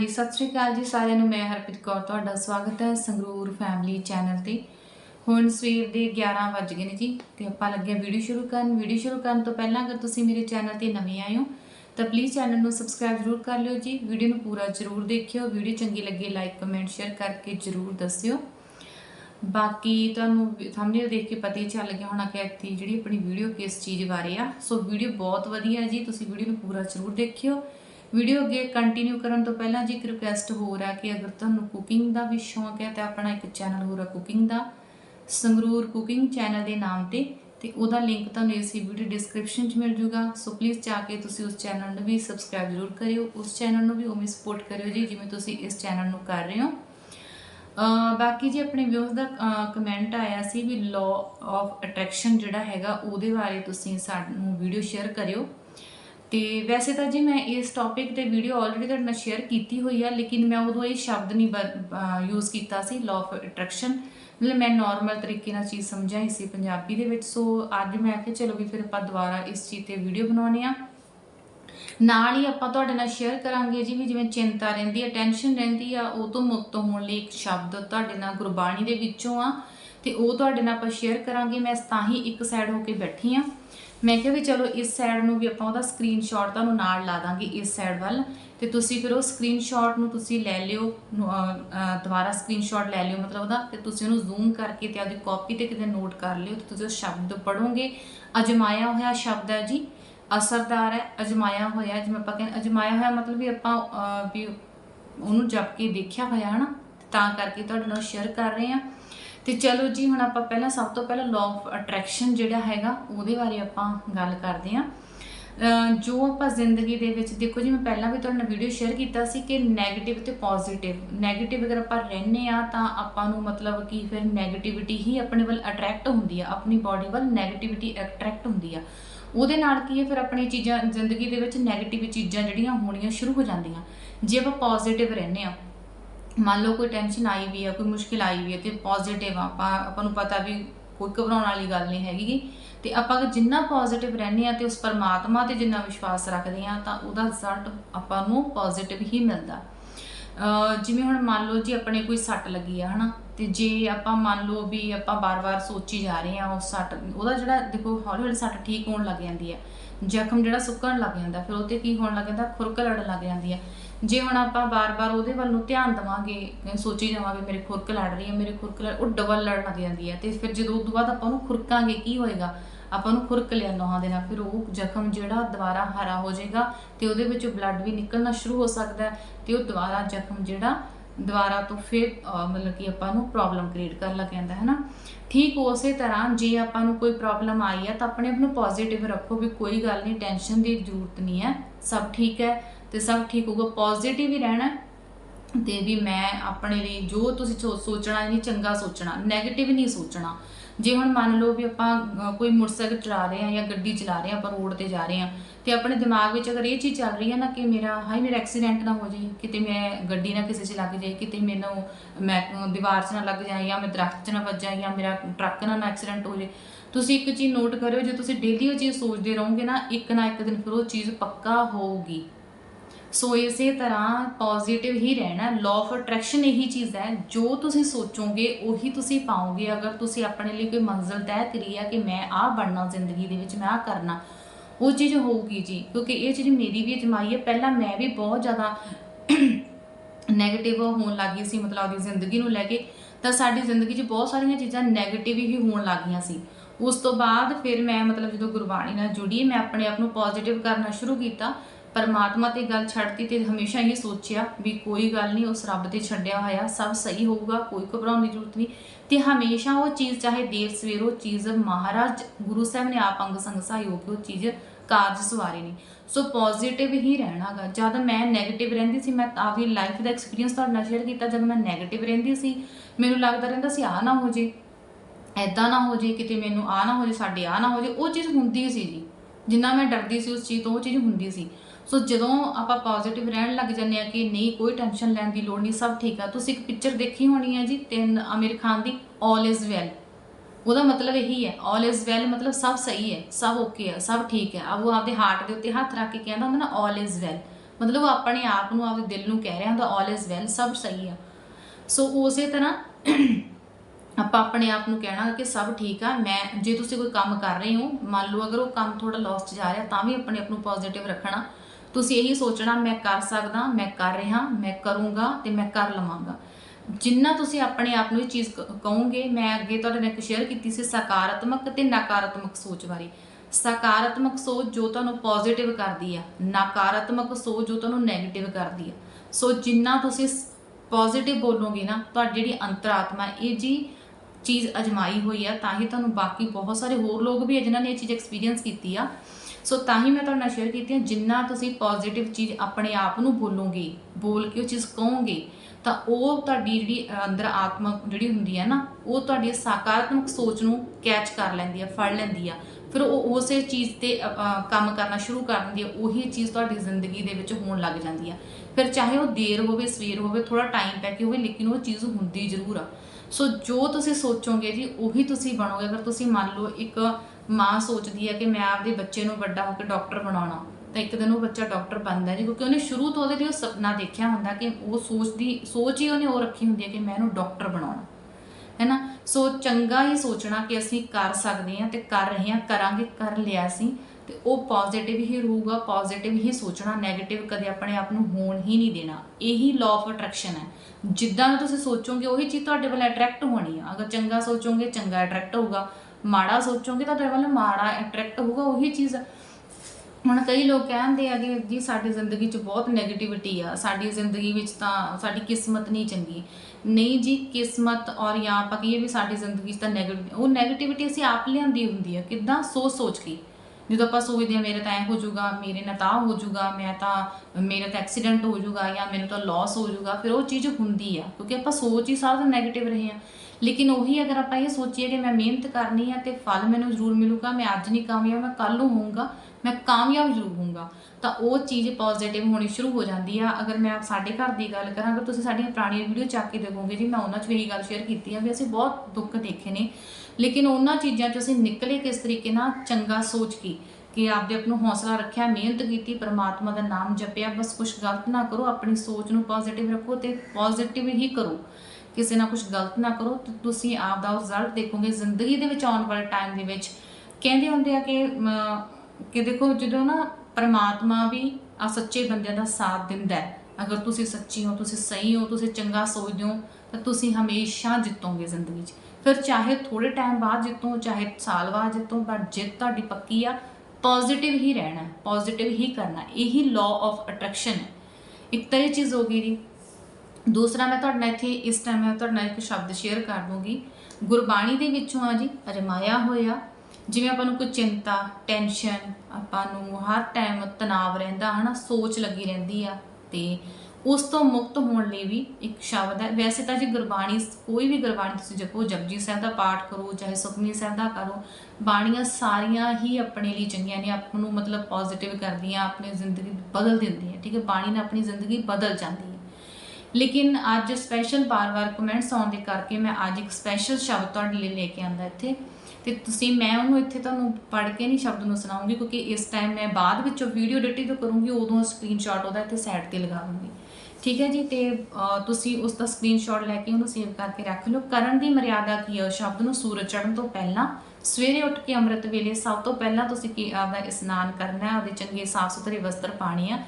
ਹਾਂਜੀ, ਸਤਿ ਸ਼੍ਰੀ ਅਕਾਲ ਜੀ ਸਾਰਿਆਂ ਨੂੰ। ਮੈਂ ਹਰਪ੍ਰੀਤ ਕੌਰ, ਤੁਹਾਡਾ ਸਵਾਗਤ ਹੈ ਸੰਗਰੂਰ ਫੈਮਿਲੀ ਚੈਨਲ ਤੇ। ਹੁਣ ਸਵੇਰ ਦੇ 11 ਵੱਜ ਗਏ ਨੇ ਜੀ ਤੇ ਆਪਾਂ ਲੱਗੇ ਵੀਡੀਓ ਸ਼ੁਰੂ ਕਰਨ। ਵੀਡੀਓ ਸ਼ੁਰੂ ਕਰਨ ਤੋਂ ਪਹਿਲਾਂ ਅਗਰ ਤੁਸੀਂ ਮੇਰੇ ਚੈਨਲ ਤੇ ਨਵੇਂ ਆਏ ਹੋ, ਤਾਂ ਪਲੀਜ਼ ਚੈਨਲ ਨੂੰ ਸਬਸਕ੍ਰਾਈਬ ਜ਼ਰੂਰ ਕਰ ਲਿਓ ਜੀ। ਵੀਡੀਓ ਨੂੰ ਪੂਰਾ ਜ਼ਰੂਰ ਦੇਖਿਓ। ਵੀਡੀਓ ਚੰਗੀ ਲੱਗੇ ਲਾਈਕ ਕਮੈਂਟ ਸ਼ੇਅਰ ਕਰਕੇ ਜ਼ਰੂਰ ਦੱਸਿਓ। ਬਾਕੀ ਤੁਹਾਨੂੰ ਥੰਬਨੇਲ ਦੇਖ ਕੇ ਪਤਾ ਹੀ ਚੱਲ ਗਿਆ ਹੋਣਾ ਕਿ ਇੱਥੇ ਜਿਹੜੀ ਆਪਣੀ ਵੀਡੀਓ ਕਿਸ ਚੀਜ਼ ਬਾਰੇ ਆ। ਸੋ ਵੀਡੀਓ ਬਹੁਤ ਵਧੀਆ ਜੀ। ਤੁਸੀਂ ਵੀਡੀਓ ਨੂੰ ਪੂਰਾ ਜ਼ਰੂਰ ਦੇਖਿਓ। ਵੀਡੀਓ ਅੱਗੇ ਕੰਟੀਨਿਊ ਕਰਨ ਤੋਂ ਪਹਿਲਾਂ ਜੀ ਇੱਕ ਰਿਕੁਐਸਟ ਹੋਰ ਹੈ ਕਿ ਅਗਰ ਤੁਹਾਨੂੰ ਕੁਕਿੰਗ ਦਾ ਵੀ ਸ਼ੌਂਕ ਹੈ ਤਾਂ ਆਪਣਾ ਇੱਕ ਚੈਨਲ ਹੋਰ ਹੈ ਕੁਕਿੰਗ ਦਾ, ਸੰਗਰੂਰ ਕੁਕਿੰਗ ਚੈਨਲ ਦੇ ਨਾਮ ਤੇ ਤੇ ਉਹਦਾ ਲਿੰਕ ਤੁਹਾਨੂੰ ਇਸ ਵੀਡੀਓ ਡਿਸਕ੍ਰਿਪਸ਼ਨ 'ਚ ਮਿਲ ਜੂਗਾ। ਸੋ ਪਲੀਜ਼ ਜਾ ਕੇ ਤੁਸੀਂ ਉਸ ਚੈਨਲ ਨੂੰ ਵੀ ਸਬਸਕ੍ਰਾਈਬ ਜ਼ਰੂਰ ਕਰਿਓ। ਉਸ ਚੈਨਲ ਨੂੰ ਵੀ ਉਵੇਂ ਸਪੋਰਟ ਕਰਿਓ ਜੀ, ਜਿਵੇਂ ਤੁਸੀਂ ਇਸ ਚੈਨਲ ਨੂੰ ਕਰ ਰਹੇ ਹੋ। ਬਾਕੀ ਜੀ ਆਪਣੇ ਵਿਊਜ਼ ਦਾ ਕਮੈਂਟ ਆਇਆ ਸੀ ਵੀ ਲਾਅ ਆਫ ਅਟਰੈਕਸ਼ਨ ਜਿਹੜਾ ਹੈਗਾ, ਉਹਦੇ ਬਾਰੇ ਤੁਸੀਂ ਸਾਨੂੰ ਵੀਡੀਓ ਸ਼ੇਅਰ ਕਰਿਓ। ਤੇ ਵੈਸੇ ਤਾਂ ਜੀ ਮੈਂ ਇਸ ਟੌਪਿਕ ਤੇ ਵੀਡੀਓ ਆਲਰੇਡੀ ਤੁਹਾਡੇ ਨਾਲ ਸ਼ੇਅਰ ਕੀਤੀ ਹੋਈ ਆ, ਲੇਕਿਨ ਮੈਂ ਉਦੋਂ ਇਹ ਸ਼ਬਦ ਨਹੀਂ ਯੂਜ਼ ਕੀਤਾ ਸੀ ਲਾਅ ਆਫ ਅਟਰੈਕਸ਼ਨ ਮਤਲਬ ਮੈਂ ਨਾਰਮਲ ਤਰੀਕੇ ਨਾਲ ਚੀਜ਼ ਸਮਝਾਈ ਸੀ ਪੰਜਾਬੀ ਦੇ ਵਿੱਚ ਸੋ ਅੱਜ ਮੈਂ ਕਿਹਾ ਚਲੋ ਵੀ ਫਿਰ ਆਪਾਂ ਦੁਬਾਰਾ ਇਸ ਚੀਜ਼ ਤੇ ਵੀਡੀਓ ਬਣਾਉਣੀ ਆ ਨਾਲ ਹੀ ਆਪਾਂ ਤੁਹਾਡੇ ਨਾਲ ਸ਼ੇਅਰ ਕਰਾਂਗੇ ਜੀ ਵੀ ਜਿਵੇਂ ਚਿੰਤਾ ਰਹਿੰਦੀ ਹੈ ਟੈਨਸ਼ਨ ਰਹਿੰਦੀ ਆ, ਉਹ ਤੋਂ ਮੁਕਤ ਹੋਣ ਲਈ ਇੱਕ ਸ਼ਬਦ ਤੁਹਾਡੇ ਨਾਲ ਗੁਰਬਾਣੀ ਦੇ ਵਿੱਚੋਂ ਆ, ਤੇ ਉਹ ਤੁਹਾਡੇ ਨਾਲ ਆਪਾਂ ਸ਼ੇਅਰ ਕਰਾਂਗੇ। ਮੈਂ ਤਾਂ ਹੀ ਇੱਕ ਸਾਈਡ ਹੋ ਕੇ ਬੈਠੀ ਆ ਮੈਂ ਕਿਹਾ ਵੀ ਚਲੋ ਇਸ ਸਾਈਡ ਨੂੰ ਵੀ ਆਪਾਂ ਉਹਦਾ ਸਕਰੀਨਸ਼ਾਟ ਤੁਹਾਨੂੰ ਨਾਲ ਲਾ ਦਾਂਗੇ ਇਸ ਸਾਈਡ ਵੱਲ। ਤੇ ਤੁਸੀਂ ਫਿਰ ਉਹ ਸਕਰੀਨਸ਼ਾਟ ਨੂੰ ਤੁਸੀਂ ਲੈ ਲਿਓ ਦੁਬਾਰਾ ਸਕਰੀਨਸ਼ਾਟ ਲੈ ਲਿਓ ਮਤਲਬ ਉਹਦਾ, ਤੇ ਤੁਸੀਂ ਉਹਨੂੰ ਜ਼ੂਮ ਕਰਕੇ ਤੇ ਆਪਦੀ ਕਾਪੀ ਤੇ ਕਿਤੇ ਨੋਟ ਕਰ ਲਿਓ ਤੇ ਤੁਸੀਂ ਉਹ ਸ਼ਬਦ ਪੜੋਗੇ ਅਜਮਾਇਆ ਹੋਇਆ ਸ਼ਬਦ ਹੈ ਜੀ, ਅਸਰਦਾਰ ਹੈ, ਅਜਮਾਇਆ ਹੋਇਆ, ਜਿਵੇਂ ਆਪਾਂ ਕਹਿੰਦੇ ਅਜਮਾਇਆ ਹੋਇਆ ਮਤਲਬ ਵੀ ਆਪਾਂ ਵੀ ਉਹਨੂੰ ਜਪ ਕੇ ਦੇਖਿਆ ਹੋਇਆ ਹਨਾ, ਤਾਂ ਕਰਕੇ ਤੁਹਾਡੇ ਨਾਲ ਸ਼ੇਅਰ ਕਰ ਰਹੇ ਹਾਂ। ਤੇ ਚਲੋ ਜੀ, ਹੁਣ ਆਪਾਂ ਪਹਿਲਾਂ ਸਭ ਤੋਂ ਪਹਿਲਾਂ ਲਾਅ ਆਫ ਅਟਰੈਕਸ਼ਨ ਜਿਹੜਾ ਹੈਗਾ, ਉਹਦੇ ਬਾਰੇ ਆਪਾਂ ਗੱਲ ਕਰਦੇ ਆਂ ਜੋ ਆਪਾਂ ਜ਼ਿੰਦਗੀ ਦੇ ਵਿੱਚ, ਦੇਖੋ ਜੀ, ਮੈਂ ਪਹਿਲਾਂ ਵੀ ਤੁਹਾਨੂੰ ਵੀਡੀਓ ਸ਼ੇਅਰ ਕੀਤਾ ਸੀ ਕਿ ਨੈਗੇਟਿਵ ਤੇ ਪੋਜ਼ਿਟਿਵ ਨੈਗੇਟਿਵ ਅਗਰ ਆਪਾਂ ਰਹਿੰਨੇ ਆ ਤਾਂ ਆਪਾਂ ਨੂੰ ਮਤਲਬ ਕਿ ਫਿਰ ਨੈਗੇਟਿਵਿਟੀ ਹੀ ਆਪਣੇ ਵੱਲ ਅਟਰੈਕਟ ਹੁੰਦੀ ਆ, ਆਪਣੀ ਬਾਡੀ ਵੱਲ ਨੈਗੇਟਿਵਿਟੀ ਅਟਰੈਕਟ ਹੁੰਦੀ ਆ। ਉਹਦੇ ਨਾਲ ਕੀ ਹੈ, ਫਿਰ ਆਪਣੀ ਚੀਜ਼ਾਂ, ਜ਼ਿੰਦਗੀ ਦੇ ਵਿੱਚ ਨੈਗੇਟਿਵ ਚੀਜ਼ਾਂ ਜਿਹੜੀਆਂ ਹੋਣੀਆਂ ਸ਼ੁਰੂ ਹੋ ਜਾਂਦੀਆਂ। ਜੇ ਆਪਾਂ ਪੋਜ਼ਿਟਿਵ ਰਹਿੰਨੇ ਆ ਮੰਨ ਲਓ ਕੋਈ ਟੈਨਸ਼ਨ ਆਈ ਵੀ ਆ, ਕੋਈ ਮੁਸ਼ਕਿਲ ਆਈ ਵੀ ਹੈ ਤੇ ਪੋਜ਼ਿਟਿਵ ਆਪਾਂ ਆਪਾਂ ਨੂੰ ਪਤਾ ਵੀ ਕੋਈ ਘਬਰਾਉਣ ਵਾਲੀ ਗੱਲ ਨਹੀਂ ਹੈਗੀ ਗੀ। ਤੇ ਆਪਾਂ ਅਗਰ ਜਿੰਨਾ ਪੋਜ਼ਿਟਿਵ ਰਹਿੰਦੇ ਆ ਤੇ ਉਸ ਪਰਮਾਤਮਾ ਤੇ ਜਿੰਨਾ ਵਿਸ਼ਵਾਸ ਰੱਖਦੇ ਆ, ਤਾਂ ਉਹਦਾ ਰਿਜ਼ਲਟ ਆਪਾਂ ਨੂੰ ਪੋਜ਼ਿਟਿਵ ਹੀ ਮਿਲਦਾ। ਜਿਵੇਂ ਹੁਣ ਮੰਨ ਲਓ ਜੀ ਆਪਣੇ ਕੋਈ ਸੱਟ ਲੱਗੀ ਆ, ਹਨਾ? ਤੇ ਜੇ ਆਪਾਂ ਮੰਨ ਲਓ ਵੀ ਆਪਾਂ ਬਾਰ-ਬਾਰ ਸੋਚੀ ਜਾ ਰਹੇ ਆ, ਉਹ ਸੱਟ, ਉਹਦਾ ਜਿਹੜਾ ਦੇਖੋ ਹੌਲੀ-ਹੌਲੀ ਸੱਟ ਠੀਕ ਹੋਣ ਲੱਗ ਜਾਂਦੀ ਹੈ ਜ਼ਖਮ ਜਿਹੜਾ ਸੁੱਕਣ ਲੱਗ ਜਾਂਦਾ, ਫਿਰ ਉਹ ਤੇ ਕੀ ਹੋਣ ਲੱਗ ਜਾਂਦਾ? ਖੁਰਕ ਲੜਨ ਲੱਗ ਜਾਂਦੀ ਹੈ ਜੇ ਹੁਣ ਆਪਾਂ ਬਾਰ-ਬਾਰ ਉਹਦੇ ਵੱਲ ਨੂੰ ਧਿਆਨ ਦੇਵਾਂਗੇ ਸੋਚੀ ਜਾਵਾਂਗੇ, ਮੇਰੇ ਖੁਰਕ ਲੜ ਰਹੀ ਹੈ, ਮੇਰੇ ਖੁਰਕ ਲੜ ਉਹ ਡਬਲ ਲੜਨ ਲੱਗ ਜਾਂਦੀ ਹੈ। ਤੇ ਫਿਰ ਜਦੋਂ ਉਸ ਤੋਂ ਬਾਅਦ ਆਪਾਂ ਉਹਨੂੰ ਖੁਰਕਾਂਗੇ, ਕੀ ਹੋਏਗਾ? ਆਪਾਂ ਨੂੰ ਖੁਰਕ ਲਿਆ ਨੋਹਾਂ ਦੇ ਨਾਲ, ਫਿਰ ਉਹ ਜ਼ਖਮ ਜਿਹੜਾ ਦੁਬਾਰਾ ਹਰਾ ਹੋ ਜਾਏਗਾ ਤੇ ਉਹਦੇ ਵਿੱਚੋਂ ਬਲੱਡ ਵੀ ਨਿਕਲਣਾ ਸ਼ੁਰੂ ਹੋ ਸਕਦਾ ਹੈ ਤੇ ਉਹ ਦੁਬਾਰਾ ਜ਼ਖਮ ਜਿਹੜਾ ਦੁਬਾਰਾ ਤੋਂ ਫਿਰ ਮਤਲਬ ਕਿ ਆਪਾਂ ਨੂੰ ਪ੍ਰੋਬਲਮ ਕ੍ਰੀਏਟ ਕਰਨ ਲੱਗ ਜਾਂਦਾ ਹੈ ਨਾ ਠੀਕ ਉਸੇ ਤਰ੍ਹਾਂ ਜੇ ਆਪਾਂ ਨੂੰ ਕੋਈ ਪ੍ਰੋਬਲਮ ਆਈ ਹੈ ਤਾਂ ਆਪਣੇ ਆਪ ਨੂੰ ਪੋਜ਼ਿਟਿਵ ਰੱਖੋ ਵੀ ਕੋਈ ਗੱਲ ਨਹੀਂ ਟੈਨਸ਼ਨ ਦੀ ਜ਼ਰੂਰਤ ਨਹੀਂ ਹੈ, ਸਭ ਠੀਕ ਹੈ। ਤੇ ਸਭ ਠੀਕ ਹੋਊਗਾ ਪੋਜ਼ਿਟਿਵ ਹੀ ਰਹਿਣਾ ਹੈ। ਤੇ ਵੀ ਮੈਂ ਆਪਣੇ ਲਈ ਜੋ ਤੁਸੀਂ ਸੋ- ਸੋਚਣਾ ਨਹੀਂ ਚੰਗਾ ਸੋਚਣਾ 네ਗੇਟਿਵ ਨਹੀਂ ਸੋਚਣਾ ਜੇ ਹੁਣ ਮੰਨ ਲਓ ਵੀ ਆਪਾਂ ਕੋਈ ਮੋਟਰਸਾਈਕਲ ਚਲਾ ਰਹੇ ਹਾਂ ਜਾਂ ਗੱਡੀ ਚਲਾ ਰਹੇ ਹਾਂ, ਆਪਾਂ ਰੋਡ ਤੇ ਜਾ ਰਹੇ ਹਾਂ, ਤੇ ਆਪਣੇ ਦਿਮਾਗ ਵਿੱਚ ਅਗਰ ਇਹ ਚੀਜ਼ ਚੱਲ ਰਹੀ ਹੈ ਨਾ ਕਿ ਮੇਰਾ ਹਾਈ ਮੇਰਾ ਐਕਸੀਡੈਂਟ ਨਾ ਹੋ ਜਾਏ, ਕਿਤੇ ਮੈਂ ਗੱਡੀ ਨਾ ਕਿਸੇ 'ਚ ਲੱਗ ਜਾਏ, ਕਿਤੇ ਮੈਨੂੰ ਮੈਂ ਦੀਵਾਰ 'ਚ ਨਾ ਲੱਗ ਜਾਏ ਜਾਂ ਮੈਂ ਦਰਖਤ 'ਚ ਨਾ ਵੱਜ ਜਾਏ ਜਾਂ ਮੇਰਾ ਟਰੱਕ ਨਾਲ ਨਾ ਐਕਸੀਡੈਂਟ ਹੋ ਜਾਏ, ਤੁਸੀਂ ਇੱਕ ਚੀਜ਼ ਨੋਟ ਕਰਿਓ, ਜੇ ਤੁਸੀਂ ਡੇਲੀ ਉਹ ਚੀਜ਼ ਸੋਚਦੇ ਰਹੋਗੇ ਨਾ, ਇੱਕ ਨਾ ਇੱਕ ਦਿਨ ਫਿਰ ਉਹ ਚੀਜ਼ ਪੱਕਾ ਹੋਊਗੀ ਸੋ ਇਸੇ ਤਰ੍ਹਾਂ ਪੋਜ਼ਿਟਿਵ ਹੀ ਰਹਿਣਾ ਲਾਅ ਆਫ ਅਟਰੈਕਸ਼ਨ ਇਹੀ ਚੀਜ਼ ਹੈ, ਜੋ ਤੁਸੀਂ ਸੋਚੋਗੇ ਉਹੀ ਤੁਸੀਂ ਪਾਓਗੇ। ਅਗਰ ਤੁਸੀਂ ਆਪਣੇ ਲਈ ਕੋਈ ਮੰਜ਼ਿਲ ਤੈਅ ਕਰੀ ਆ ਕਿ ਮੈਂ ਆਹ ਬਣਨਾ ਜ਼ਿੰਦਗੀ ਦੇ ਵਿੱਚ, ਮੈਂ ਆਹ ਕਰਨਾ, ਉਹ ਚੀਜ਼ ਹੋਊਗੀ ਜੀ। ਕਿਉਂਕਿ ਇਹ ਚੀਜ਼ ਮੇਰੀ ਵੀ ਅਜਮਾਈ ਹੈ, ਪਹਿਲਾਂ ਮੈਂ ਵੀ ਬਹੁਤ ਜ਼ਿਆਦਾ ਨੈਗੇਟਿਵ ਹੋਣ ਲੱਗੀ ਸੀ, ਮਤਲਬ ਆਪਣੀ ਜ਼ਿੰਦਗੀ ਨੂੰ ਲੈ ਕੇ। ਤਾਂ ਸਾਡੀ ਜ਼ਿੰਦਗੀ 'ਚ ਬਹੁਤ ਸਾਰੀਆਂ ਚੀਜ਼ਾਂ ਨੈਗੇਟਿਵ ਹੀ ਹੋਣ ਲੱਗੀਆਂ ਸੀ। ਉਸ ਤੋਂ ਬਾਅਦ ਫਿਰ ਮੈਂ ਮਤਲਬ ਜਦੋਂ ਗੁਰਬਾਣੀ ਨਾਲ ਜੁੜੀ, ਮੈਂ ਆਪਣੇ ਆਪ ਨੂੰ ਪੋਜ਼ਿਟਿਵ ਕਰਨਾ ਸ਼ੁਰੂ ਕੀਤਾ। ਪਰਮਾਤਮਾ ਤੇ ਗੱਲ ਛੱਡਤੀ ਤੇ ਹਮੇਸ਼ਾ ਇਹ ਸੋਚਿਆ ਵੀ ਕੋਈ ਗੱਲ ਨਹੀਂ, ਉਸ ਰੱਬ ਤੇ ਛੱਡਿਆ ਹੋਇਆ, ਸਭ ਸਹੀ ਹੋਊਗਾ, ਕੋਈ ਘਬਰਾਉਣ ਦੀ ਜ਼ਰੂਰਤ ਨਹੀਂ। ਤੇ ਹਮੇਸ਼ਾ ਉਹ ਚੀਜ਼, ਚਾਹੇ ਦੇਰ ਸਵੇਰ ਉਹ ਚੀਜ਼, ਮਹਾਰਾਜ ਗੁਰੂ ਸਾਹਿਬ ਨੇ ਆਪ ਅੰਗ ਸੰਗ ਸਹਾਇਓ ਕਿ ਉਹ ਚੀਜ਼ ਕਾਰਜ ਸਵਾਰੀ ਨਹੀਂ ਸੋ ਪੋਜ਼ਿਟਿਵ ਹੀ ਰਹਿਣਾਗਾ। ਜਦ ਮੈਂ 네ਗੇਟਿਵ ਰਹਿੰਦੀ ਸੀ, ਮੈਂ ਆਪਣੀ ਲਾਈਫ ਦਾ ਐਕਸਪੀਰੀਅੰਸ ਤੁਹਾਡੇ ਨਾਲ ਸ਼ੇਅਰ ਕੀਤਾ, ਜਦ ਮੈਂ 네ਗੇਟਿਵ ਰਹਿੰਦੀ ਸੀ, ਮੈਨੂੰ ਲੱਗਦਾ ਰਹਿੰਦਾ ਸੀ ਆ ਨਾ ਹੋ ਜੇ ਐਦਾਂ ਨਾ ਹੋ ਜੇ, ਕਿਤੇ ਮੈਨੂੰ ਆ ਨਾ ਹੋ ਜੇ, ਸਾਡੇ ਆ ਨਾ ਹੋ ਜੇ, ਉਹ ਚੀਜ਼ ਹੁੰਦੀ ਸੀ ਜੀ। ਜਿੰਨਾ ਮੈਂ ਡਰਦੀ ਸੀ ਉਸ ਚੀਜ਼ ਤੋਂ, ਉਹ ਚੀਜ਼ ਹੁੰਦੀ ਸੀ। ਸੋ ਜਦੋਂ ਆਪਾਂ ਪੋਜ਼ਿਟਿਵ ਰਹਿਣ ਲੱਗ ਜਾਂਦੇ ਆ ਕਿ ਨਹੀਂ ਕੋਈ ਟੈਨਸ਼ਨ ਲੈਣ ਦੀ ਲੋੜ ਨਹੀਂ ਸਭ ਠੀਕ ਆ ਤੁਸੀਂ ਇੱਕ ਪਿਕਚਰ ਦੇਖੀ ਹੋਣੀ ਹੈ ਜੀ ਤਿੰਨ ਆਮਿਰ ਖਾਨ ਦੀ 올 ਇਜ਼ ਵੈਲ ਉਹਦਾ ਮਤਲਬ ਇਹੀ ਹੈ 올 ਇਜ਼ ਵੈਲ ਮਤਲਬ ਸਭ ਸਹੀ ਹੈ ਸਭ ਓਕੇ ਹੈ ਸਭ ਠੀਕ ਹੈ ਆ ਉਹ ਆਪਦੇ ਹਾਰਟ ਦੇ ਉੱਤੇ ਹੱਥ ਰੱਖ ਕੇ ਕਹਿੰਦਾ ਹੁੰਦਾ ਨਾ 올 ਇਜ਼ ਵੈਲ ਮਤਲਬ ਉਹ ਆਪਣੇ ਆਪ ਨੂੰ ਆਪਦੇ ਦਿਲ ਨੂੰ ਕਹਿ ਰਿਹਾ ਹੁੰਦਾ ਆਲ ਇਜ਼ ਵੈਲ ਸਭ ਸਹੀ ਆ ਸੋ ਉਸੇ ਤਰ੍ਹਾਂ ਆਪਾਂ ਆਪਣੇ ਆਪ ਨੂੰ ਕਹਿਣਾ ਕਿ ਸਭ ਠੀਕ ਆ ਮੈਂ ਜੇ ਤੁਸੀਂ ਕੋਈ ਕੰਮ ਕਰ ਰਹੇ ਹੋ ਮੰਨ ਲਓ ਅਗਰ ਉਹ ਕੰਮ ਥੋੜਾ ਲਾਸ 'ਚ ਜਾ ਰਿਹਾ ਤਾਂ ਵੀ ਆਪਣੇ ਆਪ ਨੂੰ ਪੋਜ਼ਿਟਿਵ ਰੱਖਣਾ ਤੁਸੀਂ ਇਹੀ ਸੋਚਣਾ, ਮੈਂ ਕਰ ਸਕਦਾ, ਮੈਂ ਕਰ ਰਿਹਾ, ਮੈਂ ਕਰੂੰਗਾ ਤੇ ਮੈਂ ਕਰ ਲਵਾਂਗਾ। ਜਿੰਨਾ ਤੁਸੀਂ ਆਪਣੇ ਆਪ ਨੂੰ ਇਹ ਚੀਜ਼ ਕ- ਕਹੋਗੇ, ਮੈਂ ਅੱਗੇ ਤੁਹਾਡੇ ਨਾਲ ਇੱਕ ਸ਼ੇਅਰ ਕੀਤੀ ਸੀ ਸਕਾਰਾਤਮਕ ਤੇ ਨਕਾਰਾਤਮਕ ਸੋਚ ਬਾਰੇ। ਸਕਾਰਾਤਮਕ ਸੋਚ ਜੋ ਤੁਹਾਨੂੰ ਪੋਜ਼ਿਟਿਵ ਕਰਦੀ ਆ, ਨਕਾਰਾਤਮਕ ਸੋਚ ਜੋ ਤੁਹਾਨੂੰ ਨੈਗੇਟਿਵ ਕਰਦੀ ਆ। ਸੋ ਜਿੰਨਾ ਤੁਸੀਂ ਪੋਜ਼ਿਟਿਵ ਬੋਲੋਗੇ ਨਾ, ਤੁਹਾਡੀ ਜਿਹੜੀ ਅੰਤਰਾਤਮਾ, ਇਹ ਜੀ ਚੀਜ਼ ਅਜਮਾਈ ਹੋਈ ਆ, ਤਾਂ ਹੀ ਤੁਹਾਨੂੰ ਬਾਕੀ ਬਹੁਤ ਸਾਰੇ ਹੋਰ ਲੋਕ ਵੀ ਆ ਜਿਨ੍ਹਾਂ ਨੇ ਇਹ ਚੀਜ਼ ਐਕਸਪੀਰੀਅੰਸ ਕੀਤੀ ਆ। ਸੋ ਤਾਂ ਹੀ ਮੈਂ ਤੁਹਾਡੇ ਨਾਲ ਸ਼ੇਅਰ ਕੀਤੀ ਹੈ ਜਿੰਨਾ ਤੁਸੀਂ ਪੋਜ਼ਿਟਿਵ ਚੀਜ਼ ਆਪਣੇ ਆਪ ਨੂੰ ਬੋਲੋਗੇ ਬੋਲ ਕੇ ਉਹ ਚੀਜ਼ ਕਹੋਗੇ ਤਾਂ ਉਹ ਤੁਹਾਡੀ ਜਿਹੜੀ ਅੰਦਰ ਆਤਮਾ ਜਿਹੜੀ ਹੁੰਦੀ ਹੈ ਨਾ ਉਹ ਤੁਹਾਡੀ ਸਕਾਰਾਤਮਕ ਸੋਚ ਨੂੰ ਕੈਚ ਕਰ ਲੈਂਦੀ ਆ ਫੜ ਲੈਂਦੀ ਆ। ਫਿਰ ਉਹ ਉਸੇ ਚੀਜ਼ ਤੇ ਅ, ਕੰਮ ਕਰਨਾ ਸ਼ੁਰੂ ਕਰ ਦਿੰਦੀ ਆ ਉਹੀ ਚੀਜ਼ ਤੁਹਾਡੀ ਜ਼ਿੰਦਗੀ ਦੇ ਵਿੱਚ ਹੋਣ ਲੱਗ ਜਾਂਦੀ ਆ। ਫਿਰ ਚਾਹੇ ਉਹ ਦੇਰ ਹੋਵੇ ਸਵੇਰ ਹੋਵੇ ਥੋੜਾ ਟਾਈਮ ਪੈ ਕੇ ਹੋਵੇ ਲੇਕਿਨ ਉਹ ਚੀਜ਼ ਹੁੰਦੀ ਜ਼ਰੂਰ ਆ। ਸੋ ਜੋ ਤੁਸੀਂ ਸੋਚੋਗੇ ਜੀ ਉਹੀ ਤੁਸੀਂ ਬਣੋਗੇ। ਅਗਰ ਤੁਸੀਂ ਮੰਨ ਲਓ ਇੱਕ ਮਾਂ ਸੋਚਦੀ ਹੈ ਕਿ ਮੈਂ ਆਪਦੇ ਬੱਚੇ ਨੂੰ ਵੱਡਾ ਹੋ ਕੇ ਡਾਕਟਰ ਬਣਾਉਣਾ। ਤਾਂ ਇੱਕ ਦਿਨ ਉਹ ਬੱਚਾ ਡਾਕਟਰ ਬਣਦਾ ਜੀ, ਕਿਉਂਕਿ ਉਹਨੇ ਸ਼ੁਰੂ ਤੋਂ ਉਹਦੇ ਲਈ ਉਹ ਸੁਪਨਾ ਦੇਖਿਆ ਹੁੰਦਾ ਕਿ ਉਹ ਸੋਚਦੀ, ਸੋਚ ਹੀ ਉਹਨੇ ਉਹ ਰੱਖੀ ਹੁੰਦੀ ਹੈ ਕਿ ਮੈਂ ਇਹਨੂੰ ਡਾਕਟਰ ਬਣਾਉਣਾ। ਹੈਨਾ? ਸੋ ਚੰਗਾ ਹੀ ਸੋਚਣਾ ਕਿ ਅਸੀਂ ਕਰ ਸਕਦੇ ਹਾਂ ਤੇ ਕਰ ਰਹੇ ਹਾਂ, ਕਰਾਂਗੇ, ਕਰ ਲਿਆ ਸੀ। ਤੇ ਉਹ ਪੋਜ਼ਿਟਿਵ ਹੀ ਰਹੂਗਾ ਪੋਜ਼ਿਟਿਵ ਹੀ ਸੋਚਣਾ 네ਗੇਟਿਵ ਕਦੇ ਆਪਣੇ ਆਪ ਨੂੰ ਹੋਣ ਹੀ ਨਹੀਂ ਦੇਣਾ। ਇਹੀ ਲਾਅ ਆਫ ਅਟਰੈਕਸ਼ਨ ਹੈ। ਜਿੱਦਾਂ ਦਾ ਤੁਸੀਂ ਸੋਚੋਗੇ, ਉਹੀ ਚੀਜ਼ ਤੁਹਾਡੇ ਵੱਲ ਅਟਰੈਕਟ ਹੋਣੀ ਆ। ਅਗਰ ਚੰਗਾ ਸੋਚੋਗੇ, ਚੰਗਾ ਅਟਰੈਕਟ ਹੋਊਗਾ। ਮਾੜਾ ਸੋਚੋਗੇ ਤਾਂ ਤੁਹਾਡੇ ਵੱਲ ਮਾੜਾ ਅਟਰੈਕਟ ਹੋਊਗਾ, ਉਹੀ ਚੀਜ਼। ਹੁਣ ਕਈ ਲੋਕ ਕਹਿੰਦੇ ਆ ਕਿ ਜੀ ਸਾਡੀ ਜ਼ਿੰਦਗੀ 'ਚ ਬਹੁਤ ਨੈਗੇਟਿਵਿਟੀ ਆ, ਸਾਡੀ ਜ਼ਿੰਦਗੀ ਵਿੱਚ ਤਾਂ ਸਾਡੀ ਕਿਸਮਤ ਨਹੀਂ ਚੰਗੀ। ਨਹੀਂ ਜੀ, ਕਿਸਮਤ ਔਰ ਜਾਂ ਆਪਾਂ ਕਹੀਏ ਵੀ ਸਾਡੀ ਜ਼ਿੰਦਗੀ 'ਚ ਤਾਂ 네ਗੇਟਿਵ ਉਹ ਨੈਗੇਟਿਵਿਟੀ ਅਸੀਂ ਆਪ ਲਿਆਂਦੀ ਹੁੰਦੀ ਆ, ਕਿਦਾਂ? ਸੋਚ ਸੋਚ ਕੇ। ਜਦੋਂ ਆਪਾਂ ਸੋਚਦੇ ਆ ਮੇਰੇ ਤਾਂ ਐ ਹੋ ਜਾਊਗਾ ਮੇਰੇ ਨਾਲ ਤਾਂ ਹੋ ਜਾਊਗਾ ਮੈਂ ਤਾਂ, ਮੇਰੇ ਤਾਂ ਐਕਸੀਡੈਂਟ ਹੋ ਜਾਊਗਾ ਜਾਂ ਮੈਨੂੰ ਤਾਂ ਲਾਸ ਹੋ ਜਾਊਗਾ ਫਿਰ ਉਹ ਚੀਜ਼ ਹੁੰਦੀ ਆ, ਕਿਉਂਕਿ ਆਪਾਂ ਸੋਚ ਹੀ ਸਾਰਾ ਦਿਨ 네ਗੇਟਿਵ ਰਹੇ ਆ। ਲੇਕਿਨ ਉਹੀ ਅਗਰ ਆਪਾਂ ਇਹ ਸੋਚੀਏ ਕਿ ਮੈਂ ਮਿਹਨਤ ਕਰਨੀ ਆ ਤੇ ਫਲ ਮੈਨੂੰ ਜ਼ਰੂਰ ਮਿਲੂਗਾ, ਮੈਂ ਅੱਜ ਨਹੀਂ ਕਾਮਯਾਬ, ਮੈਂ ਕੱਲ ਨੂੰ ਹੋਊਂਗਾ, ਮੈਂ ਕਾਮਯਾਬ ਜ਼ਰੂਰ ਹੋਊਂਗਾ, ਤਾਂ ਉਹ ਚੀਜ਼ ਪੋਜ਼ਿਟਿਵ ਹੋਣੀ ਸ਼ੁਰੂ ਹੋ ਜਾਂਦੀ ਆ। ਅਗਰ ਮੈਂ ਸਾਡੇ ਘਰ ਦੀ ਗੱਲ ਕਰਾਂ, ਅਗਰ ਤੁਸੀਂ ਸਾਡੀਆਂ ਪੁਰਾਣੀਆਂ ਵੀਡੀਓ ਚੱਕ ਕੇ ਦੇਖੋਗੇ ਜੀ, ਮੈਂ ਉਹਨਾਂ 'ਚ ਇਹੀ ਗੱਲ ਸ਼ੇਅਰ ਕੀਤੀ ਆ ਵੀ ਅਸੀਂ ਬਹੁਤ ਦੁੱਖ ਦੇਖੇ ਨੇ। ਲੇਕਿਨ ਉਹਨਾਂ ਚੀਜ਼ਾਂ 'ਚ ਅਸੀਂ ਨਿਕਲੇ ਕਿਸ ਤਰੀਕੇ ਨਾਲ? ਚੰਗਾ ਸੋਚ ਕੇ, ਕਿ ਆਪਦੇ ਆਪ ਨੂੰ ਹੌਸਲਾ ਰੱਖਿਆ, ਮਿਹਨਤ ਕੀਤੀ, ਪਰਮਾਤਮਾ ਦਾ ਨਾਮ ਜਪਿਆ, ਬਸ ਕੁਝ ਗਲਤ ਨਾ ਕਰੋ, ਆਪਣੀ ਸੋਚ ਨੂੰ ਪੋਜ਼ਿਟਿਵ ਰੱਖੋ ਤੇ ਪੋਜ਼ਿਟਿਵ ਹੀ ਕਰੋ। ਕਿਸੇ ਨਾਲ ਕੁਝ ਗਲਤ ਨਾ ਕਰੋ ਤੁਸੀਂ ਆਪ ਦਾ ਰਿਜ਼ਲਟ ਦੇਖੋਗੇ, ਜ਼ਿੰਦਗੀ ਦੇ ਵਿੱਚ ਆਉਣ ਵਾਲੇ ਟਾਈਮ ਦੇ ਵਿੱਚ। ਕਹਿੰਦੇ ਹੁੰਦੇ ਆ ਕਿ ਕਿ ਦੇਖੋ ਜਦੋਂ ਨਾ ਪਰਮਾਤਮਾ ਵੀ ਆ ਸੱਚੇ ਬੰਦਿਆਂ ਦਾ ਸਾਥ ਦਿੰਦਾ ਹੈ, ਅਗਰ ਤੁਸੀਂ ਸੱਚੀ ਹੋ, ਤੁਸੀਂ ਸਹੀ ਹੋ, ਤੁਸੀਂ ਚੰਗਾ ਸੋਚਦੇ ਹੋ, ਤਾਂ ਤੁਸੀਂ ਹਮੇਸ਼ਾ ਜਿੱਤੋਗੇ ਜ਼ਿੰਦਗੀ 'ਚ। ਫਿਰ ਚਾਹੇ ਥੋੜੇ ਟਾਈਮ ਬਾਅਦ ਜਿੱਤੋ, ਚਾਹੇ ਸਾਲ ਬਾਅਦ ਜਿੱਤੋ, ਪਰ ਜਿੱਤ ਤੁਹਾਡੀ ਪੱਕੀ ਆ ਪੋਜ਼ਿਟਿਵ ਹੀ ਰਹਿਣਾ ਪੋਜ਼ਿਟਿਵ ਹੀ ਕਰਨਾ, ਇਹੀ ਲਾਅ ਆਫ ਅਟਰੈਕਸ਼ਨ ਹੈ। ਇੱਕ ਤਾਂ ਇਹ ਚੀਜ਼ ਹੋ ਗਈ ਜੀ ਦੂਸਰਾ ਮੈਂ ਤੁਹਾਡੇ ਨਾਲ ਇੱਥੇ ਇਸ ਟਾਈਮ ਮੈਂ ਤੁਹਾਡੇ ਨਾਲ ਇੱਕ ਸ਼ਬਦ ਸ਼ੇਅਰ ਕਰ ਦੂੰਗੀ ਗੁਰਬਾਣੀ ਦੇ ਵਿੱਚੋਂ ਆ ਜੀ, ਰਮਾਇਆ ਹੋਇਆ, ਜਿਵੇਂ ਆਪਾਂ ਨੂੰ ਕੋਈ ਚਿੰਤਾ ਟੈਨਸ਼ਨ ਆਪਾਂ ਨੂੰ ਹਰ ਟਾਈਮ ਤਣਾਅ ਰਹਿੰਦਾ, ਹਨਾ, ਸੋਚ ਲੱਗੀ ਰਹਿੰਦੀ ਆ, ਤੇ ਉਸ ਤੋਂ ਮੁਕਤ ਹੋਣ ਲਈ ਵੀ ਇੱਕ ਸ਼ਬਦ ਹੈ। ਵੈਸੇ ਤਾਂ ਜੀ ਗੁਰਬਾਣੀ, ਕੋਈ ਵੀ ਗੁਰਬਾਣੀ ਤੁਸੀਂ ਜਪੋ, ਜਪਜੀ ਸਾਹਿਬ ਦਾ ਪਾਠ ਕਰੋ, ਚਾਹੇ ਸੁਖਮਨੀ ਸਾਹਿਬ ਦਾ ਕਰੋ, ਬਾਣੀਆਂ ਸਾਰੀਆਂ ਹੀ ਆਪਣੇ ਲਈ ਚੰਗੀਆਂ ਨੇ, ਆਪ ਨੂੰ ਮਤਲਬ ਪੋਜ਼ਿਟਿਵ ਕਰਦੀਆਂ, ਆਪਣੀ ਜ਼ਿੰਦਗੀ ਬਦਲ ਦਿੰਦੀਆਂ, ਠੀਕ ਹੈ? ਬਾਣੀ ਨਾਲ ਆਪਣੀ ਜ਼ਿੰਦਗੀ ਬਦਲ ਜਾਂਦੀ ਹੈ। ਲੇਕਿਨ ਅੱਜ ਸਪੈਸ਼ਲ ਬਾਰ-ਬਾਰ ਕਮੈਂਟਸ ਆਉਣ ਦੇ ਕਰਕੇ ਮੈਂ ਅੱਜ ਇੱਕ ਸਪੈਸ਼ਲ ਸ਼ਬਦ ਤੁਹਾਡੇ ਲਈ ਲੈ ਕੇ ਆਂਦਾ ਇੱਥੇ। ਤੇ ਤੁਸੀਂ, ਮੈਂ ਉਹਨੂੰ ਇੱਥੇ ਤੁਹਾਨੂੰ ਪੜ੍ਹ ਕੇ ਨਹੀਂ ਸ਼ਬਦ ਨੂੰ ਸੁਣਾਉਂਗੀ, ਕਿਉਂਕਿ ਇਸ ਟਾਈਮ ਮੈਂ ਬਾਅਦ ਵਿੱਚੋਂ ਵੀਡੀਓ ਐਡਿਟ ਕਰੂੰਗੀ, ਉਦੋਂ ਸਕਰੀਨਸ਼ਾਟ ਉਹਦਾ ਇੱਥੇ ਸਾਈਡ ਤੇ ਲਗਾ ਠੀਕ ਹੈ ਜੀ? ਤੇ ਤੁਸੀਂ ਉਸ ਦਾ ਸਕਰੀਨਸ਼ਾਟ ਲੈ ਕੇ ਉਹਨੂੰ ਸੇਵ ਕਰਕੇ ਰੱਖ ਲਓ। ਕਰਨ ਦੀ ਮਰਿਆਦਾ ਕੀ ਹੈ? ਉਸ ਸ਼ਬਦ ਨੂੰ ਸੂਰਜ ਚੜ੍ਹਨ ਤੋਂ ਪਹਿਲਾਂ, ਸਵੇਰੇ ਉੱਠ ਕੇ ਅੰਮ੍ਰਿਤ ਵੇਲੇ ਸਭ ਤੋਂ ਪਹਿਲਾਂ ਤੁਸੀਂ ਕੀ ਆਪਦਾ ਇਸ਼ਨਾਨ ਕਰਨਾ ਹੈ? ਉਹਦੇ ਚੰਗੇ ਸਾਫ਼ ਸੁਥਰੇ ਵਸਤਰ ਪਾਣੇ ਆ।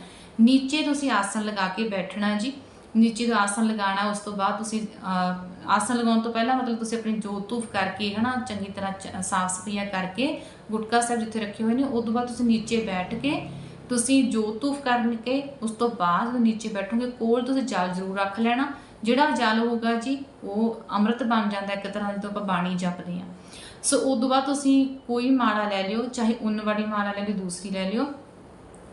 ਨੀਚੇ ਤੁਸੀਂ ਆਸਣ ਲਗਾ ਕੇ ਬੈਠਣਾ ਜੀ। ਨੀਚੇ ਤੋਂ ਆਸਣ ਲਗਾਉਣਾ ਉਸ ਤੋਂ ਬਾਅਦ ਤੁਸੀਂ ਅਹ, ਆਸਣ ਲਗਾਉਣ ਤੋਂ ਪਹਿਲਾਂ ਮਤਲਬ ਤੁਸੀਂ ਆਪਣੀ ਜੋਤ ਧੂਫ ਕਰਕੇ ਹਨਾ ਚੰਗੀ ਤਰ੍ਹਾਂ ਚ- ਸਾਫ਼ ਸਫਾਈਆਂ ਕਰਕੇ ਗੁਟਕਾ ਸਾਹਿਬ ਜਿੱਥੇ ਰੱਖੇ ਹੋਏ ਨੇ ਉਸ ਤੋਂ ਬਾਅਦ ਤੁਸੀਂ ਨੀਚੇ ਬੈਠ ਕੇ ਤੁਸੀਂ ਜੋਤ ਧੂਫ ਕਰਨ ਕੇ ਉਸ ਤੋਂ ਬਾਅਦ ਨੀਚੇ ਬੈਠੋਗੇ ਕੋਲ ਤੁਸੀਂ ਜਲ ਜ਼ਰੂਰ ਰੱਖ ਲੈਣਾ ਜਿਹੜਾ ਜਲ ਹੋਊਗਾ ਜੀ ਉਹ ਅੰਮ੍ਰਿਤ ਬਣ ਜਾਂਦਾ ਇੱਕ ਤਰ੍ਹਾਂ ਜਦੋਂ ਆਪਾਂ ਬਾਣੀ ਜਪਦੇ ਆ ਸੋ ਉਸ ਤੋਂ ਬਾਅਦ ਤੁਸੀਂ ਕੋਈ ਮਾਲਾ ਲੈ ਲਿਓ ਚਾਹੇ ਉਨ ਵਾਲੀ ਮਾਲਾ ਲੈ ਲਿਓ ਦੂਸਰੀ ਲੈ ਲਿਓ।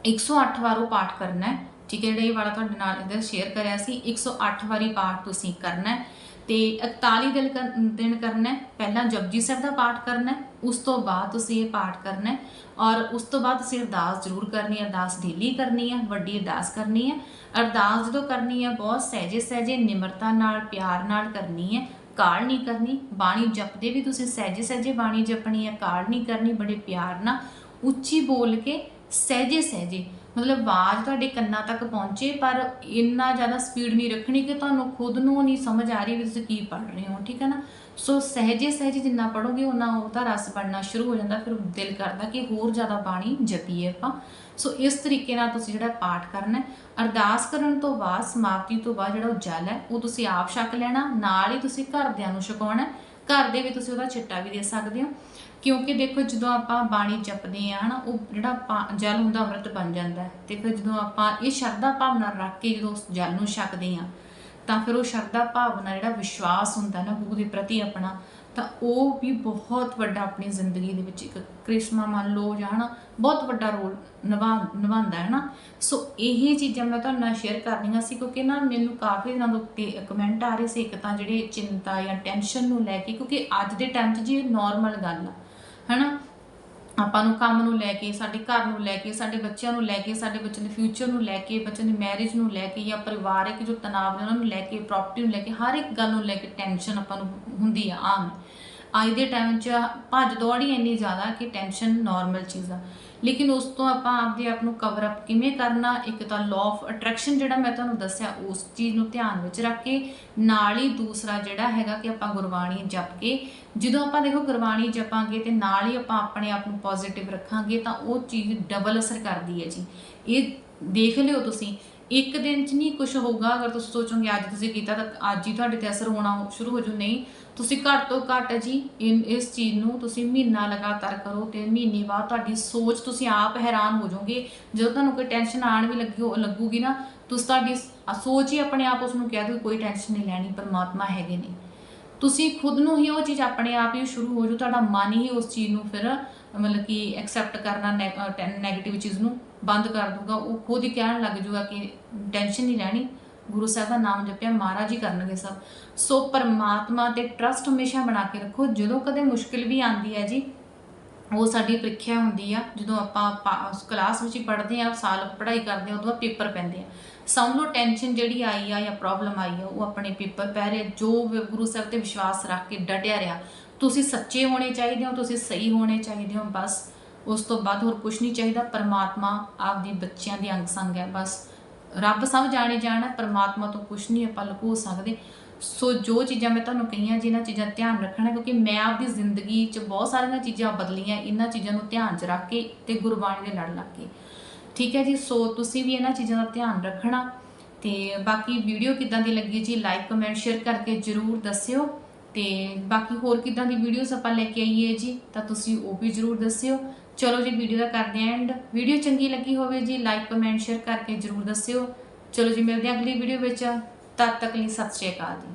108 ਵਾਰ ਉਹ ਪਾਠ ਕਰਨਾ ਹੈ। ਠੀਕ ਹੈ ਜਿਹੜਾ ਇਹ ਵਾਲਾ ਤੁਹਾਡੇ ਨਾਲ ਇਹਦਾ ਸ਼ੇਅਰ ਕਰਿਆ ਸੀ? 108 ਵਾਰੀ ਪਾਠ ਤੁਸੀਂ ਕਰਨਾ ਹੈ ਤੇ 41 ਦਿਨ ਕਰ- ਦਿਨ ਕਰਨਾ ਹੈ। ਪਹਿਲਾਂ ਜਪਜੀ ਸਾਹਿਬ ਦਾ ਪਾਠ ਕਰਨਾ ਹੈ, ਉਸ ਤੋਂ ਬਾਅਦ ਤੁਸੀਂ ਇਹ ਪਾਠ ਕਰਨਾ ਹੈ ਔਰ ਉਸ ਤੋਂ ਬਾਅਦ ਤੁਸੀਂ ਅਰਦਾਸ ਜ਼ਰੂਰ ਕਰਨੀ ਹੈ, ਅਰਦਾਸ ਡੇਲੀ ਕਰਨੀ ਹੈ, ਵੱਡੀ ਅਰਦਾਸ ਕਰਨੀ ਹੈ। ਅਰਦਾਸ ਜਦੋਂ ਕਰਨੀ ਹੈ, ਬਹੁਤ ਸਹਿਜੇ ਸਹਿਜੇ ਨਿਮਰਤਾ ਨਾਲ, ਪਿਆਰ ਨਾਲ ਕਰਨੀ ਹੈ, ਕਾਲ ਨਹੀਂ ਕਰਨੀ। ਬਾਣੀ ਜਪਦੇ ਵੀ ਤੁਸੀਂ ਸਹਿਜੇ ਸਹਿਜੇ ਬਾਣੀ ਜਪਣੀ ਹੈ, ਕਾਲ ਨਹੀਂ ਕਰਨੀ, ਬੜੇ ਪਿਆਰ ਨਾਲ, ਉੱਚੀ ਬੋਲ ਕੇ ਸਹਿਜੇ ਸਹਿਜੇ ਮਤਲਬ ਆਵਾਜ਼ ਤੁਹਾਡੇ ਕੰਨਾਂ ਤੱਕ ਪਹੁੰਚੇ, ਪਰ ਇੰਨਾ ਜ਼ਿਆਦਾ ਸਪੀਡ ਨਹੀਂ ਰੱਖਣੀ ਕਿ ਤੁਹਾਨੂੰ ਖੁਦ ਨੂੰ ਨਹੀਂ ਸਮਝ ਆ ਰਹੀ ਵੀ ਤੁਸੀਂ ਕੀ ਪੜ੍ਹ ਰਹੇ ਹੋ, ਠੀਕ ਹੈ ਨਾ? ਸੋ ਸਹਿਜੇ ਸਹਿਜੇ ਜਿੰਨਾ ਪੜੋਗੇ ਉਹਨਾਂ ਉਹਦਾ ਰਸ ਬਣਨਾ ਸ਼ੁਰੂ ਹੋ ਜਾਂਦਾ, ਫਿਰ ਦਿਲ ਕਰਦਾ ਕਿ ਹੋਰ ਜ਼ਿਆਦਾ ਬਾਣੀ ਜਪੀਏ ਆਪਾਂ। ਸੋ ਇਸ ਤਰੀਕੇ ਨਾਲ ਤੁਸੀਂ ਜਿਹੜਾ ਪਾਠ ਕਰਨਾ ਅਰਦਾਸ ਕਰਨ ਤੋਂ ਬਾਅਦ, ਸਮਾਪਤੀ ਤੋਂ ਬਾਅਦ ਜਿਹੜਾ ਉਹ ਜਲ ਹੈ, ਉਹ ਤੁਸੀਂ ਆਪ ਛਕ ਲੈਣਾ, ਨਾਲ ਹੀ ਤੁਸੀਂ ਘਰਦਿਆਂ ਨੂੰ ਛਕਾਉਣਾ ਘਰ ਦੇ ਵੀ ਤੁਸੀਂ ਉਹਦਾ ਛਿੱਟਾ ਵੀ ਦੇ ਸਕਦੇ ਹੋ। ਕਿਉਂਕਿ ਦੇਖੋ ਜਦੋਂ ਆਪਾਂ ਬਾਣੀ ਜਪਦੇ ਆ ਹਨਾ, ਉਹ ਜਿਹੜਾ ਪਾ- ਜਲ ਹੁੰਦਾ ਅੰਮ੍ਰਿਤ ਬਣ ਜਾਂਦਾ ਹੈ। ਤੇ ਫਿਰ ਜਦੋਂ ਆਪਾਂ ਇਹ ਸ਼ਰਧਾ ਭਾਵਨਾ ਰੱਖ ਕੇ ਜਦੋਂ ਉਸ ਜਲ ਨੂੰ ਛਕਦੇ ਆ ਤਾਂ ਫਿਰ ਉਹ ਸ਼ਰਧਾ ਭਾਵਨਾ ਜਿਹੜਾ ਵਿਸ਼ਵਾਸ ਹੁੰਦਾ ਨਾ ਗੁਰੂ ਦੇ ਪ੍ਰਤੀ ਆਪਣਾ, ਤਾਂ ਉਹ ਵੀ ਬਹੁਤ ਵੱਡਾ ਆਪਣੀ ਜ਼ਿੰਦਗੀ ਦੇ ਵਿੱਚ ਇੱਕ ਕ੍ਰਿਸ਼ਮਾ ਮੰਨ ਲਓ ਜਾਂ ਹਨਾ, ਬਹੁਤ ਵੱਡਾ ਰੋਲ ਨਿਭਾ, ਨਿਭਾਉਂਦਾ ਹੈ ਨਾ ਸੋ ਇਹ ਚੀਜ਼ਾਂ ਮੈਂ ਤੁਹਾਡੇ ਨਾਲ ਸ਼ੇਅਰ ਕਰਨੀਆਂ ਸੀ ਕਿਉਂਕਿ ਨਾ ਮੈਨੂੰ ਕਾਫੀ ਦਿਨਾਂ ਤੋਂ ਕਮੈਂਟ ਆ ਰਹੇ ਸੀ ਇੱਕ ਤਾਂ ਜਿਹੜੇ ਚਿੰਤਾ ਜਾਂ ਟੈਨਸ਼ਨ ਨੂੰ ਲੈ ਕੇ, ਕਿਉਂਕਿ ਅੱਜ ਦੇ ਟਾਈਮ 'ਚ ਜੀ ਇਹ ਨਾਰਮਲ ਗੱਲ ਆ ਹਨਾ? ਆਪਾਂ ਨੂੰ ਕੰਮ ਨੂੰ ਲੈ ਕੇ, ਸਾਡੇ ਘਰ ਨੂੰ ਲੈ ਕੇ, ਸਾਡੇ ਬੱਚਿਆਂ ਨੂੰ ਲੈ ਕੇ, ਸਾਡੇ ਬੱਚੇ ਦੇ ਫਿਊਚਰ ਨੂੰ ਲੈ ਕੇ, ਬੱਚਿਆਂ ਦੀ ਮੈਰਿਜ ਨੂੰ ਲੈ ਕੇ ਜਾਂ ਪਰਿਵਾਰਕ ਜੋ ਤਣਾਅ ਨੇ ਉਹਨਾਂ ਨੂੰ ਲੈ ਕੇ ਪ੍ਰਾਪਰਟੀ ਨੂੰ ਲੈ ਕੇ, ਹਰ ਇੱਕ ਗੱਲ ਨੂੰ ਲੈ ਕੇ ਟੈਨਸ਼ਨ ਆਪਾਂ ਨੂੰ ਹੁੰਦੀ ਆ, ਆਮ। ਅੱਜ ਦੇ ਟਾਈਮ 'ਚ ਭੱਜ ਦੌੜ ਹੀ ਇੰਨੀ ਜ਼ਿਆਦਾ ਕਿ ਟੈਨਸ਼ਨ ਨਾਰਮਲ ਚੀਜ਼। ਆ ਲੇਕਿਨ ਉਸ ਤੋਂ ਆਪਾਂ ਆਪਦੇ ਆਪ ਨੂੰ ਕਵਰ ਅਪ ਕਿਵੇਂ ਕਰਨਾ, ਇੱਕ ਤਾਂ ਲਾਅ ਆਫ ਅਟਰੈਕਸ਼ਨ ਜਿਹੜਾ ਮੈਂ ਤੁਹਾਨੂੰ ਦੱਸਿਆ, ਉਸ ਚੀਜ਼ ਨੂੰ ਧਿਆਨ ਵਿੱਚ ਰੱਖ ਕੇ, ਨਾਲ ਹੀ ਦੂਸਰਾ ਜਿਹੜਾ ਹੈਗਾ ਕਿ ਆਪਾਂ ਗੁਰਬਾਣੀ ਜਪ ਕੇ, ਜਦੋਂ ਆਪਾਂ ਦੇਖੋ ਗੁਰਬਾਣੀ ਜਪਾਂਗੇ ਤੇ ਨਾਲ ਹੀ ਆਪਾਂ ਆਪਣੇ ਆਪ ਨੂੰ ਪੋਜ਼ਿਟਿਵ ਰੱਖਾਂਗੇ, ਤਾਂ ਉਹ ਚੀਜ਼ ਡਬਲ ਅਸਰ ਕਰਦੀ ਹੈ ਜੀ। ਇਹ ਦੇਖ ਲਿਓ ਤੁਸੀਂ ਇੱਕ ਦਿਨ 'ਚ ਨਹੀਂ ਕੁਝ ਹੋਊਗਾ, ਅਗਰ ਤੁਸੀਂ ਸੋਚੋਗੇ ਅੱਜ ਤੁਸੀਂ ਕੀਤਾ ਤਾਂ ਅੱਜ ਹੀ ਤੁਹਾਡੇ ਤੇ ਅਸਰ ਹੋਣਾ ਸ਼ੁਰੂ ਹੋ ਜੂ ਨਹੀਂ, ਤੁਸੀਂ ਘੱਟ ਤੋਂ ਘੱਟ ਜੀ ਇਸ ਚੀਜ਼ ਨੂੰ ਤੁਸੀਂ ਮਹੀਨਾ ਲਗਾਤਾਰ ਕਰੋ ਤੇ ਮਹੀਨੇ ਬਾਅਦ ਤੁਹਾਡੀ ਸੋਚ ਤੁਸੀਂ ਆਪ ਹੈਰਾਨ ਹੋ ਜਾਓਗੇ। ਜਦੋਂ ਤੁਹਾਨੂੰ ਕੋਈ ਟੈਨਸ਼ਨ ਆਣ ਵੀ ਲੱਗੀ ਹੋ- ਲੱਗੂਗੀ ਨਾ, ਤੁਸੀਂ ਤੁਹਾਡੀ ਸੋਚ ਹੀ ਆਪਣੇ ਆਪ ਉਸ ਨੂੰ ਕਹਿ ਦਿਓ ਕੋਈ ਟੈਨਸ਼ਨ ਨਹੀਂ ਲੈਣੀ, ਪਰਮਾਤਮਾ ਹੈਗੇ ਨੇ। ਤੁਸੀਂ ਖੁਦ ਨੂੰ ਹੀ ਉਹ ਚੀਜ਼ ਆਪਣੇ ਆਪ ਹੀ ਸ਼ੁਰੂ ਹੋ ਜੂ ਤੁਹਾਡਾ ਮਨ ਹੀ ਉਸ ਚੀਜ਼ ਨੂੰ ਫਿਰ ਮਤਲਬ ਕਿ ਐਕਸੈਪਟ ਕਰਨਾ ਨੈਗੇਟਿਵ ਚੀਜ਼ ਨੂੰ। ਬੰਦ ਕਰ ਦੂਗਾ ਉਹ ਖੁਦ ਹੀ ਕਹਿਣ ਲੱਗ ਜੂਗਾ ਕਿ ਟੈਨਸ਼ਨ ਨਹੀਂ ਲੈਣੀ ਗੁਰੂ ਸਾਹਿਬ ਦਾ ਨਾਮ ਜਪਿਆ, ਮਹਾਰਾਜ ਹੀ ਕਰਨਗੇ ਸਭ। ਸੋ ਪਰਮਾਤਮਾ ਤੇ ਟਰਸਟ ਹਮੇਸ਼ਾ ਬਣਾ ਕੇ ਰੱਖੋ। ਜਦੋਂ ਕਦੇ ਮੁਸ਼ਕਿਲ ਵੀ ਆਂਦੀ ਹੈ ਜੀ, ਉਹ ਸਾਡੀ ਪ੍ਰੀਖਿਆ ਹੁੰਦੀ ਆ। ਜਦੋਂ ਆਪਾਂ ਪਾ- ਕਲਾਸ ਵਿੱਚ ਹੀ ਪੜ੍ਹਦੇ ਆ ਸਾਲ ਪੜ੍ਹਾਈ ਕਰਦੇ ਆ ਉਦੋਂ ਪੇਪਰ ਪੈਂਦੇ ਆ ਸਮਝ ਲਓ ਟੈਨਸ਼ਨ ਜਿਹੜੀ ਆਈ ਆ ਜਾਂ ਪ੍ਰੋਬਲਮ ਆਈ ਆ, ਉਹ ਆਪਣੇ ਪੇਪਰ ਪੈ ਰਹੇ ਜੋ ਗੁਰੂ ਸਾਹਿਬ ਤੇ ਵਿਸ਼ਵਾਸ ਰੱਖ ਕੇ ਡਟਿਆ ਰਿਹਾ, ਤੁਸੀਂ ਸੱਚੇ ਹੋਣੇ ਚਾਹੀਦੇ ਹੋ, ਤੁਸੀਂ ਸਹੀ ਹੋਣੇ ਚਾਹੀਦੇ ਹੋ, ਬਸ। ਉਸ ਤੋਂ ਬਾਅਦ ਹੋਰ ਕੁਝ ਨਹੀਂ ਚਾਹੀਦਾ, ਪਰਮਾਤਮਾ ਆਪਦੀ ਬੱਚਿਆਂ ਦੀ ਅੰਗ ਸੰਗ ਹੈ, ਬਸ। ਰੱਬ ਸਭ ਜਾਣੇ ਜਾਣਾ, ਪਰਮਾਤਮਾ ਤੋਂ ਕੁਝ ਨਹੀਂ ਆਪਾਂ ਲੁਕੋ ਸਕਦੇ। ਸੋ ਜੋ ਚੀਜ਼ਾਂ ਮੈਂ ਤੁਹਾਨੂੰ ਕਹੀਆਂ ਜੀ ਇਹਨਾਂ ਚੀਜ਼ਾਂ ਧਿਆਨ ਰੱਖਣਾ, ਕਿਉਂਕਿ ਮੈਂ ਆਪਦੀ ਜ਼ਿੰਦਗੀ 'ਚ ਬਹੁਤ ਸਾਰੀਆਂ ਚੀਜ਼ਾਂ ਬਦਲੀਆਂ ਇਹਨਾਂ ਚੀਜ਼ਾਂ ਨੂੰ ਧਿਆਨ 'ਚ ਰੱਖ ਕੇ ਤੇ ਗੁਰਬਾਣੀ ਦੇ ਲੜ ਲੱਗ ਕੇ ਠੀਕ ਹੈ ਜੀ, ਸੋ ਤੁਸੀਂ ਵੀ ਇਹਨਾਂ ਚੀਜ਼ਾਂ ਦਾ ਧਿਆਨ ਰੱਖਣਾ ਤੇ ਬਾਕੀ ਵੀਡੀਓ ਕਿਦਾਂ ਦੀ ਲੱਗੀ ਜੀ ਲਾਈਕ ਕਮੈਂਟ ਸ਼ੇਅਰ ਕਰਕੇ ਜਰੂਰ ਦੱਸਿਓ। ਤੇ ਬਾਕੀ ਹੋਰ ਕਿਦਾਂ ਦੀ ਵੀਡੀਓਜ਼ ਆਪਾਂ ਲੈ ਕੇ ਆਈਏ ਜੀ, ਤਾਂ ਤੁਸੀਂ ਉਹ ਵੀ ਜਰੂਰ ਦੱਸਿਓ। ਚਲੋ ਜੀ ਵੀਡੀਓ ਦਾ ਕਰਦੇ ਆਂ ਐਂਡ ਵੀਡੀਓ ਚੰਗੀ ਲੱਗੀ ਹੋਵੇ ਜੀ ਲਾਈਕ ਕਮੈਂਟ ਸ਼ੇਅਰ ਕਰਕੇ ਜਰੂਰ ਦੱਸਿਓ। ਚਲੋ ਜੀ, ਮਿਲਦੇ ਹਾਂ ਅਗਲੀ ਵੀਡੀਓ ਵਿੱਚ। ਤਦ ਤੱਕ ਲਈ ਸਤਿ ਸ਼੍ਰੀ ਅਕਾਲ ਜੀ।